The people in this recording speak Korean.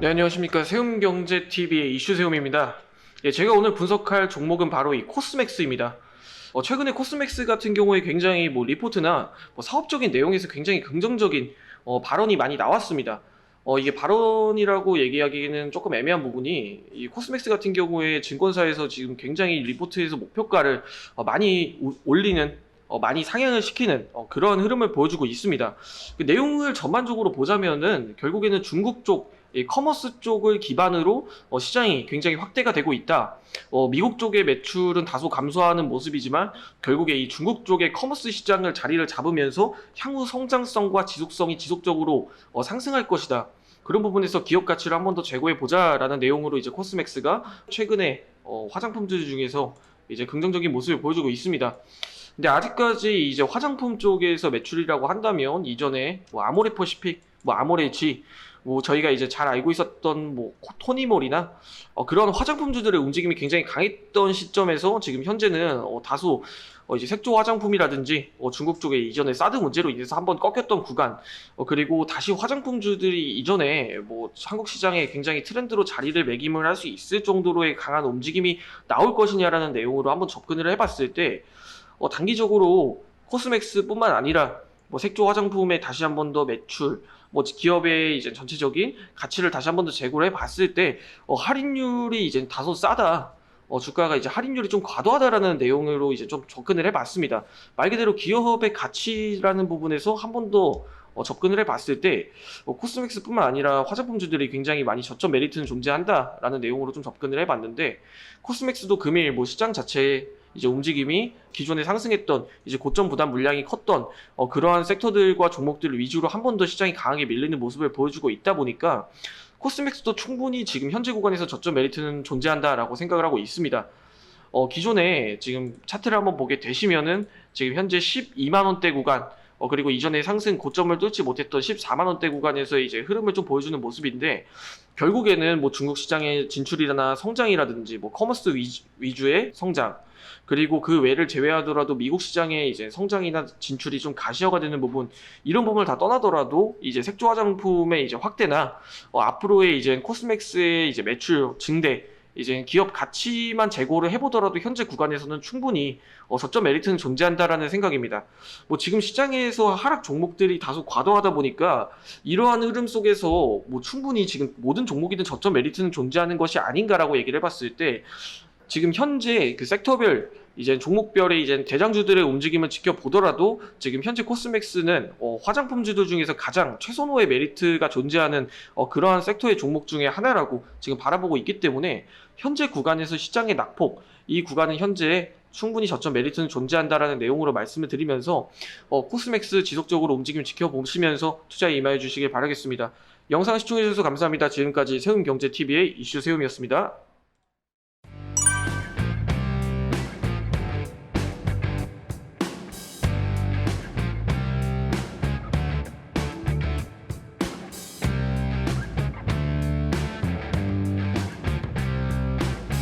네, 안녕하십니까. 세움경제TV의 이슈세움입니다. 예, 제가 오늘 분석할 종목은 바로 이 코스맥스입니다. 어, 최근에 코스맥스 같은 경우에 굉장히 뭐 리포트나 뭐 사업적인 내용에서 굉장히 긍정적인 어, 발언이 많이 나왔습니다. 어, 이게 발언이라고 얘기하기에는 조금 애매한 부분이 이 코스맥스 같은 경우에 증권사에서 지금 굉장히 리포트에서 목표가를 어, 많이 우- 올리는 어, 많이 상향을 시키는 어, 그런 흐름을 보여주고 있습니다. 그 내용을 전반적으로 보자면은 결국에는 중국 쪽이 커머스 쪽을 기반으로 어, 시장이 굉장히 확대가 되고 있다. 어, 미국 쪽의 매출은 다소 감소하는 모습이지만 결국에 이 중국 쪽의 커머스 시장을 자리를 잡으면서 향후 성장성과 지속성이 지속적으로 어, 상승할 것이다. 그런 부분에서 기업 가치를 한 번 더 제고해 보자라는 내용으로 이제 코스맥스가 최근에 어, 화장품들 중에서 이제 긍정적인 모습을 보여주고 있습니다. 근데 아직까지 이제 화장품 쪽에서 매출이라고 한다면 이전에 뭐 아모레퍼시픽, 뭐 아모레지, 뭐 저희가 이제 잘 알고 있었던 뭐 코- 토니몰이나 어, 그런 화장품주들의 움직임이 굉장히 강했던 시점에서 지금 현재는 어, 다소 어, 이제 색조 화장품이라든지 어, 중국 쪽에 이전에 사드 문제로 인해서 한번 꺾였던 구간 어, 그리고 다시 화장품주들이 이전에 뭐 한국 시장에 굉장히 트렌드로 자리를 매김을 할 수 있을 정도로의 강한 움직임이 나올 것이냐라는 내용으로 한번 접근을 해봤을 때 어, 단기적으로 코스맥스뿐만 아니라 뭐 색조 화장품에 다시 한 번 더 매출, 뭐 기업의 이제 전체적인 가치를 다시 한 번 더 재고를 해봤을 때 어, 할인율이 이제 다소 싸다. 어, 주가가 이제 할인율이 좀 과도하다라는 내용으로 이제 좀 접근을 해봤습니다. 말 그대로 기업의 가치라는 부분에서 한 번더 어, 접근을 해봤을 때 어, 코스맥스뿐만 아니라 화장품주들이 굉장히 많이 저점 메리트는 존재한다라는 내용으로 좀 접근을 해봤는데 코스맥스도 금일 뭐 시장 자체에 이제 움직임이 기존에 상승했던 이제 고점 부담 물량이 컸던 어, 그러한 섹터들과 종목들 위주로 한 번 더 시장이 강하게 밀리는 모습을 보여주고 있다 보니까 코스맥스도 충분히 지금 현재 구간에서 저점 메리트는 존재한다라고 생각을 하고 있습니다. 어, 기존에 지금 차트를 한번 보게 되시면은 지금 현재 12만 원대 구간 어, 그리고 이전에 상승 고점을 뚫지 못했던 14만 원대 구간에서 이제 흐름을 좀 보여주는 모습인데 결국에는 뭐 중국 시장의 진출이나 성장이라든지 뭐 커머스 위주, 위주 의 성장 그리고 그 외를 제외하더라도 미국 시장의 이제 성장이나 진출이 좀 가시화가 되는 부분 이런 부분을 다 떠나더라도 이제 색조 화장품의 이제 확대나 어, 앞으로의 이제 코스맥스의 이제 매출 증대 이제 기업 가치만 재고를 해보더라도 현재 구간에서는 충분히 어, 저점 메리트는 존재한다라는 생각입니다. 뭐 지금 시장에서 하락 종목들이 다소 과도하다 보니까 이러한 흐름 속에서 뭐 충분히 지금 모든 종목이든 저점 메리트는 존재하는 것이 아닌가라고 얘기를 해봤을 때 지금 현재 그 섹터별 이제 종목별의 이제 대장주들의 움직임을 지켜보더라도 지금 현재 코스맥스는 어, 화장품주들 중에서 가장 최선호의 메리트가 존재하는 어, 그러한 섹터의 종목 중에 하나라고 지금 바라보고 있기 때문에 현재 구간에서 시장의 낙폭 이 구간은 현재 충분히 저점 메리트는 존재한다라는 내용으로 말씀을 드리면서 어, 코스맥스 지속적으로 움직임 지켜보시면서 투자에 임하여 주시길 바라겠습니다. 영상 시청해주셔서 감사합니다. 지금까지 세움경제TV의 이슈 세움이었습니다.